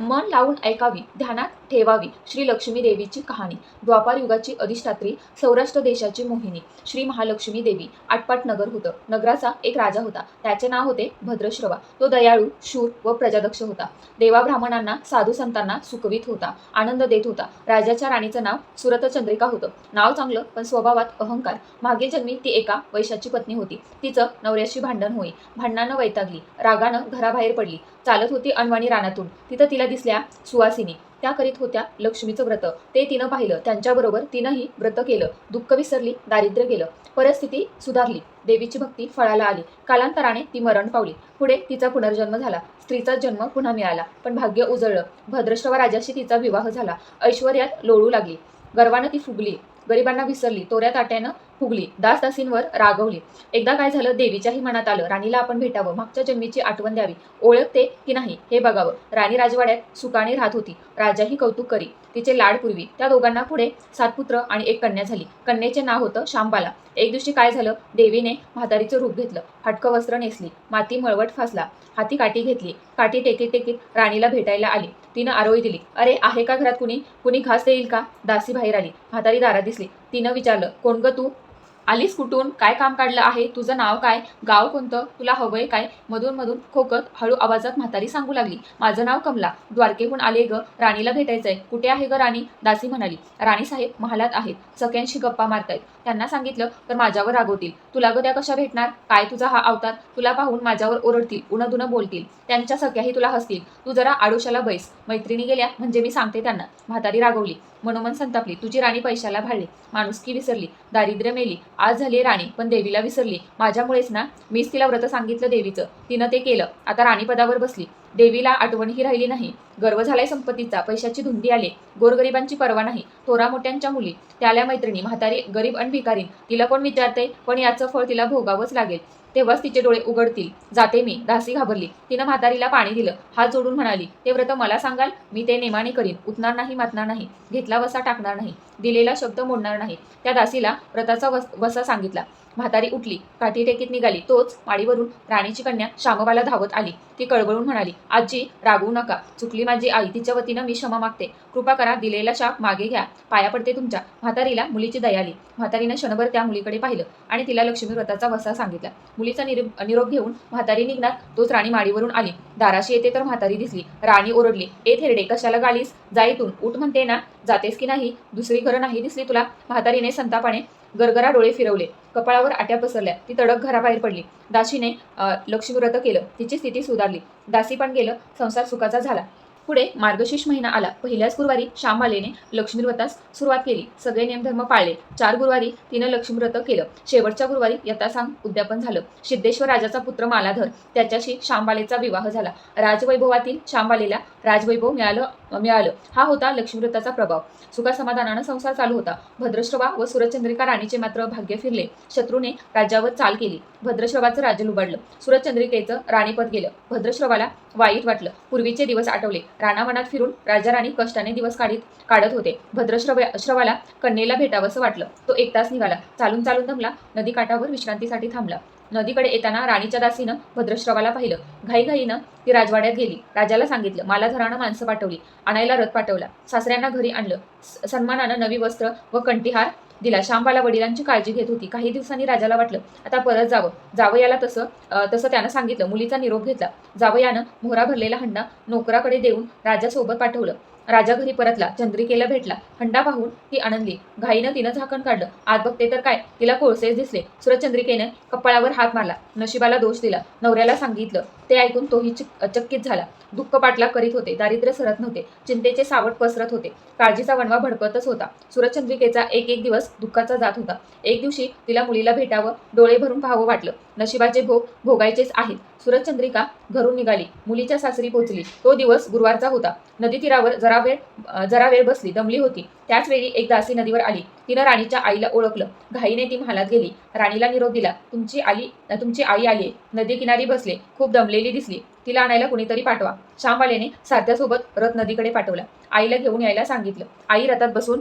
मन लावून ऐकावी. ध्यानात ठेवावी. श्री लक्ष्मी देवीची कहाणी. द्वापार युगाची अधिष्ठात्री सौराष्ट्र देशाची मोहिनी. श्री महालक्ष्मी देवी आटपाट नगर होतं. नगराचा एक राजा होता. त्याचे नाव होते भद्रश्रवा. तो दयाळू शूर व प्रजादक्ष होता. देवा ब्राह्मणांना साधू संतांना सुकवित होता. आनंद देत होता. राजाच्या राणीचं नाव सुरतचंद्रिका होतं. नाव चांगलं पण स्वभावात अहंकार. मागे जन्मी ती एका वैशाची पत्नी होती. तिचं नवऱ्याशी भांडण होई. भांडणानं वैतागली. रागानं घराबाहेर पडली. चालत होती अनवाणी रानातून. तिथं तिला दिसल्या सुवासिनी. त्या करीत होत्या लक्ष्मीचं व्रत. ते तिनं पाहिलं. त्यांच्याबरोबर तिनंही व्रत केलं. दुःख विसरली दारिद्र्य गेलं. परिस्थिती सुधारली. देवीची भक्ती फळाला आली. कालांतराने ती मरण पावली. पुढे तिचा पुनर्जन्म झाला. स्त्रीचा जन्म पुन्हा मिळाला. पण भाग्य उजळलं. भद्रश्रवा राजाशी तिचा विवाह झाला. ऐश्वर्यात लोळू लागली. गर्वानं ती फुगली. गरिबांना विसरली तोऱ्या ताट्यानं फुगली दासदासींवर रागवली. एकदा काय झालं देवीच्याही मनात आलं राणीला आपण भेटावं मागच्या जन्मीची आठवण द्यावी. ओळखते की नाही हे बघावं. राणी राजवाड्यात सुकाने राहत होती. राजाही कौतुक करी. तिचे लाड पूर्वी. त्या दोघांना पुढे सात पुत्र आणि एक कन्या झाली. कन्येचे नाव होतं शांबाला. एक दिवशी काय झालं देवीने म्हातारीचं रूप घेतलं. फाटकं वस्त्र नेसली. माती मळवट फासला. हाती काठी घेतली. काठी टेकीत टेकीत राणीला भेटायला आली. तिनं आरोळी दिली. अरे आहे का घरात कुणी? कुणी घास देईल का? दासी बाहेर आली. म्हातारी दारात दिसली. तिनं विचारलं कोण ग तू? आलीस कुठून? काय काम काढलं आहे? तुझं नाव काय? गाव कोणतं? तुला हवंय काय? मधून मधून खोकत हळू आवाजात म्हातारी सांगू लागली. माझं नाव कमला. द्वारकेहून आले ग. राणीला भेटायचंय. कुठे आहे ग राणी? दासी म्हणाली. राणी साहेब महालात आहेत. सगळ्यांशी गप्पा मारतायत. त्यांना सांगितलं तर माझ्यावर रागवतील तुला ग त्या कशा भेटणार? काय तुझा हा अवतार? तुला पाहून माझ्यावर ओरडतील उनदुनं बोलतील. त्यांच्या सख्याही तुला हसतील. तू जरा आडोशाला बैस. मैत्रिणी गेल्या म्हणजे मी सांगते त्यांना. म्हातारी रागवली. मनोमन संतापली. तुझी राणी पैशाला भाळली माणुसकी विसरली. दारिद्र्य मेली. आज झाली राणी पण देवीला विसरली. माझ्यामुळेच ना मीच तिला व्रत सांगितलं देवीचं. तिनं ते केलं. आता राणीपदावर बसली. देवीला आठवणही राहिली नाही. गर्व झालाय संपत्तीचा. पैशाची धुंदी आले. गोरगरिबांची पर्वा नाही. थोरा मोठ्यांच्या मुली. त्याला मैत्रिणी म्हातारी गरीब आणि भिकारी. तिला कोण विचारते? पण याचं फळ तिला भोगावंच लागेल. तेव्हाच तिचे डोळे उघडतील. जाते मी. दासी घाबरली. तिनं म्हातारीला पाणी दिलं. हात जोडून म्हणाली ते व्रत मला सांगाल? मी ते नेमाने करीन. उठणार नाही मातणार नाही. घेतला वसा टाकणार नाही. दिलेला शब्द मोडणार नाही. त्या दासीला व्रताचा वस वसा सांगितला. म्हातारी उठली काठी टेकीत निघाली तोच माडीवरून राणीची कन्या शामबाला धावत आली. ती कळवळून म्हणाली आजी रागवू नका. चुकली माझी आई तिच्या वतीनं मी क्षमा मागते. कृपा करा दिलेला शाप मागे घ्या. पाया पडते तुमच्या. म्हातारीला मुलीची दया आली. म्हातारीनं क्षणभर त्या मुलीकडे पाहिलं आणि तिला लक्ष्मी व्रताचा वसा सांगितला. मुलीचा निरोप निरोप घेऊन म्हातारी निघणार तोच राणी माडीवरून आली. दाराशी येते तर म्हातारी दिसली. राणी ओरडली ए थेरडे कशाला गालीस? जाईतून उठ म्हणते ना. जातेस की नाही? दुसरी घरं नाही दिसली तुला? म्हातारीने संतापाने गरगरा डोळे फिरवले. कपाळावर आट्या पसरल्या. ती तडक घराबाहेर पडली. दाशीने अं, लक्ष्मी व्रत केलं. तिची स्थिती सुधारली. दासी पण गेलं. संसार सुखाचा झाला. पुढे मार्गशीर्ष महिना आला. पहिल्याच गुरुवारी श्यामबालेने लक्ष्मीव्रतास सुरुवात केली. सगळे नियमधर्म पाळले. चार गुरुवारी तिनं लक्ष्मीव्रत केलं. शेवटच्या गुरुवारी यथासांग उद्यापन झालं. सिद्धेश्वर राजाचा पुत्र मालाधर त्याच्याशी श्यामबालेचा विवाह झाला. राजवैभवातील श्यामबालेला राजवैभव मिळालं मिळालं. हा होता लक्ष्मीव्रताचा प्रभाव. सुखासमाधानानं संसार चालू होता. भद्रश्रवा व सुरचंद्रिका राणीचे मात्र भाग्य फिरले. शत्रूने राज्यावर चाल केली. भद्रश्रवाचं राज्य लुबाडलं. सुरचंद्रिकेचं राणीपद गेलं. भद्रश्रवाला वाईट वाटलं. पूर्वीचे दिवस आठवले. राणावनात फिरून राजा राणी कष्टाने दिवस काढीत काढत होते. भद्रश्रव श्रवाला कन्येला भेटावंसं वाटलं. तो एक तास निघाला. चालून चालून दमला. नदी काठावर विश्रांतीसाठी थांबला. नदीकडे येताना राणीच्या दासीनं भद्रश्रवाला पाहिलं. घाईघाईनं ती राजवाड्यात गेली. राजाला सांगितलं मला धरानं माणसं पाठवली. आणायला रथ पाठवला. सासऱ्यांना घरी आणलं. स- सन्मानानं नवी वस्त्र व कंठीहार दिला. श्यामबाला वडिलांची काळजी घेत होती. काही दिवसांनी राजाला वाटलं आता परत जावं. जावं याला तसं अं, तसं त्यानं सांगितलं. मुलीचा निरोप घेतला. जावं यानं मोहरा भरलेला हंडा नोकराकडे देऊन राजासोबत पाठवलं. राजा घरी परतला चंद्रिकेला भेटला. हंडा पाहून ती आनंदली घाईनं तिनं झाकण काढलं. आत बघते तर काय? तिला कोळसेच दिसले. सुरचंद्रिकेनं कपाळावर हात मारला. नशिबाला दोष दिला. नवऱ्याला सांगितलं. ते ऐकून तोही चक्कीत झाला. दुःख पाटला करीत होते. दारिद्र्य सरत नव्हते. चिंतेचे सावट पसरत होते. काळजीचा वणवा भडकतच होता. सुरचंद्रिकेचा एक एक दिवस दुःखाचा जात होता. एक दिवशी तिला मुलीला भेटावं डोळे भरून पाहावं वाटलं. नशिबाचे भोग भोगायचेच आहेत. सुरचंद्रिका घरून निघाली. मुलीच्या सासरी पोचली. तो दिवस गुरुवारचा होता. नदी तीरावर जरा वेळ जरा वेळ बसली दमली होती. त्याच वेळी एक दासी नदीवर आली. तिनं राणीच्या आईला ओळखलं. घाईने ती महालात गेली. राणीला निरोप दिला. तुमची आली तुमची आई आली. नदी किनारी बसले. खूप दमलेली दिसली. तिला आणायला कुणीतरी पाठवा. श्यामबालेने साध्यासोबत रथ नदीकडे पाठवला. आईला घेऊन यायला सांगितलं. आई रथात बसून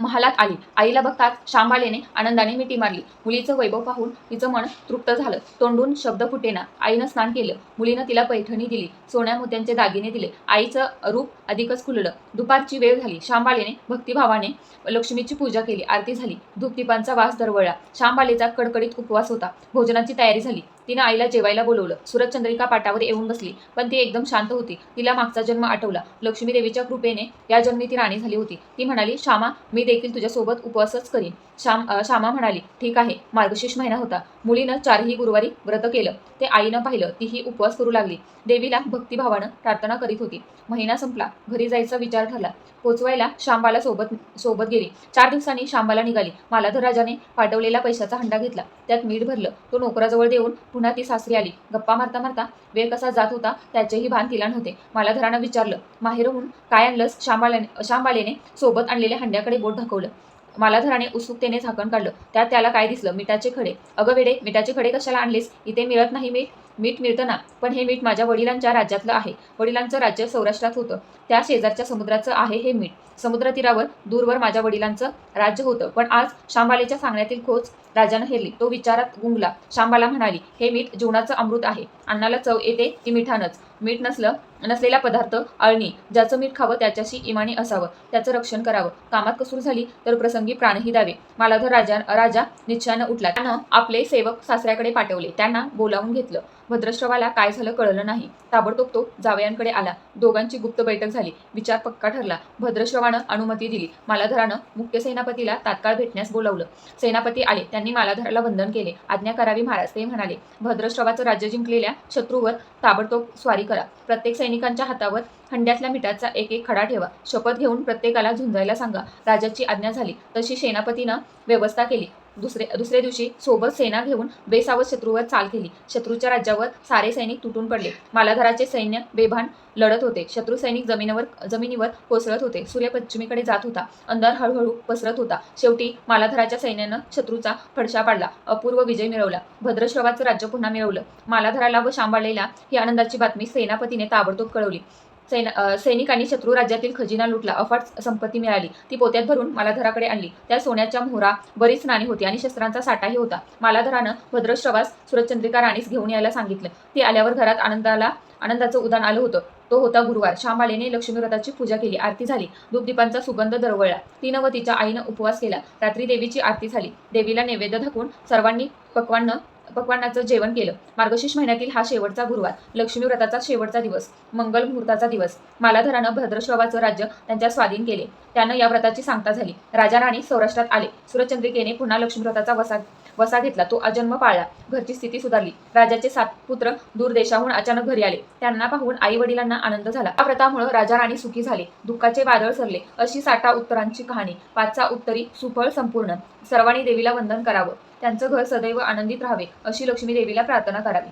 महालात आली. आईला बघताच शांबालेने आनंदाने मिठी मारली. मुलीचं वैभव पाहून तिचं मन तृप्त झालं. तोंडून शब्द फुटेना. आईनं स्नान केलं. मुलीनं तिला पैठणी दिली. सोन्या मोत्यांचे दागिने दिले. आईचं रूप अधिकच खुललं. दुपारची वेळ झाली. शांबालेने भक्तिभावाने लक्ष्मीची पूजा केली. आरती झाली. धूपदीपांचा वास दरवळला. शांबालेचा कडकडीत उपवास होता. भोजनाची तयारी झाली. तिनं आईला जेवायला बोलवलं. सुरत चंद्रिका पाटावर येऊन बसली पण ती एकदम शांत होती. तिला मागचा जन्म आठवला. लक्ष्मी देवीच्या कृपेने या जन्मी ती राणी झाली होती. ती म्हणाली श्यामा मी देखील तुझ्यासोबत उपवासच करीन. श्याम श्यामा म्हणाली ठीक आहे मार्गशीर्ष महिना होता. मुलीनं चारही गुरुवारी व्रत केलं. ते आईनं पाहिलं तीही उपवास करू लागली. देवीला भक्तिभावानं प्रार्थना करीत होती. महिना संपला. घरी जायचा विचार ठरला. पोचवायला शांबाला सोबत सोबत गेली. चार दिवसांनी शांबाला निघाली. मालाधर राजाने पाठवलेला पैशाचा हंडा घेतला. त्यात मीठ भरलं. तो नोकराजवळ देऊन पुन्हा ती सासरी आली. गप्पा मारता मारता वेळ कसा जात होता त्याचेही भान तिला नव्हते. मालाधरानं विचारलं माहेरहून काय आणलंस? शांबाल्याने शांबाळेने सोबत आणलेल्या हंड्याकडे बोट ढकवलं. मालाधराने उत्सुकतेने झाकण काढलं. त्यात त्याला काय दिसलं? मिठाचे खडे. अगं वेडे मिठाचे खडे कशाला आणलेस? इथे मिळत नाही मीठ. मीठ मिळतं ना? पण हे मीठ माझ्या वडिलांच्या राज्यातलं आहे. वडिलांचं राज्य सौराष्ट्रात होतं. त्या शेजारच्या समुद्राचं आहे हे मीठ. समुद्रतीरावर दूरवर माझ्या वडिलांचं राज्य होतं. पण आज शांबालेच्या सांगण्यातील खोच राजानं हेरली. तो विचारात गुंगला. शांबाला म्हणाली हे मीठ जीवनाचं अमृत आहे. अन्नाला चव येते ती मिठानच? मीठ नसलं नसलेला पदार्थ आळणी ज्याचं मीठ खावं त्याच्याशी इमानी असावं त्याचं रक्षण करावं. कामात कसूर झाली तर प्रसंगी प्राणही द्यावे. मालाधर राजा राजा निश्चयानं उठला. त्यानं आपले सेवक सासऱ्याकडे पाठवले. त्यांना बोलावून घेतलं. भद्रश्रवाला काय झालं कळलं नाही. ताबडतोब तो जावयांकडे आला. दोघांची गुप्त बैठक झाली. विचार पक्का ठरला. भद्रश्रवानं अनुमती दिली. मालाधरानं मुख्य सेनापतीला तात्काळ भेटण्यास बोलावलं. सेनापती आले. त्यांनी मालाधराला वंदन केले. आज्ञा करावी महाराज ते म्हणाले. भद्रश्रवाचं राज्य जिंकलेल्या शत्रूवर ताबडतोब स्वारी करा. प्रत्येक सैनिकांच्या हातावर हंड्यातल्या मिठाचा एक एक खडा ठेवा. शपथ घेऊन प्रत्येकाला झुंजायला सांगा. राजाची आज्ञा झाली. तशी सेनापतीनं व्यवस्था केली. दुसरे दुसऱ्या दिवशी सोबत सेना घेऊन बेसावत शत्रूवर चाल केली. शत्रूच्या राज्यावर सारे सैनिक तुटून पडले. मालाधराचे सैन्य बेभान लढत होते. शत्रू सैनिक जमिनीवर जमिनीवर कोसळत होते. सूर्य पश्चिमेकडे जात होता. अंधार हळूहळू पसरत होता. शेवटी मालाधराच्या सैन्यानं शत्रूचा फडशा पाडला. अपूर्व विजय मिळवला. भद्रश्रवाचं राज्य पुन्हा मिळवलं. मालाधराला व शांबाळलेला ही आनंदाची बातमी सेनापतीने ताबडतोब कळवली. सैनिकांनी शत्रू राज्यातील खजिना लुटला. अफाट संपत्ती मिळाली. ती पोत्यात भरून मालाधराकडे आणली. त्या सोन्याच्या मोहरा बरीच नाणी होती आणि शस्त्रांचा साठाही होता. मालाधरानं भद्रश्रवास सुरतचंद्रिका राणीस घेऊन यायला सांगितलं. ती आल्यावर घरात आनंदाला आनंदाचं उदान आलं होतं. तो होता गुरुवार. श्यामालेने लक्ष्मीव्रताची पूजा केली. आरती झाली. धूपदीपांचा सुगंध दरवळला. तिनं व तिच्या आईनं उपवास केला. रात्री देवीची आरती झाली. देवीला नैवेद्य दाखवून सर्वांनी पक्वान्न पक्वान्नाचं जेवण केलं. मार्गशीर्ष महिन्यातील हा शेवटचा गुरुवार. लक्ष्मी व्रताचा शेवटचा दिवस. मंगल मुहूर्ताचा दिवस. मालाधरानं भद्रश्रवाचं राज्य त्यांच्या स्वाधीन केले. त्यानं या व्रताची सांगता झाली. राजा राणी सौराष्ट्रात आले. सुरचंद्रिकेने पुन्हा लक्ष्मी व्रताचा वसा वसा घेतला. तो अजन्म पाळला. घरची स्थिती सुधारली. राजाचे सात पुत्र दूर देशाहून अचानक घरी आले. त्यांना पाहून आई वडिलांना आनंद झाला. या व्रतामुळे राजा राणी सुखी झाले. दुःखाचे वादळ सरले. अशी साठा उत्तरांची कहाणी. पाचचा उत्तरी सुफळ संपूर्ण. सर्वांनी देवीला वंदन करावं. त्यांचं घर सदैव आनंदित राहावे अशी लक्ष्मी देवीला प्रार्थना करावी.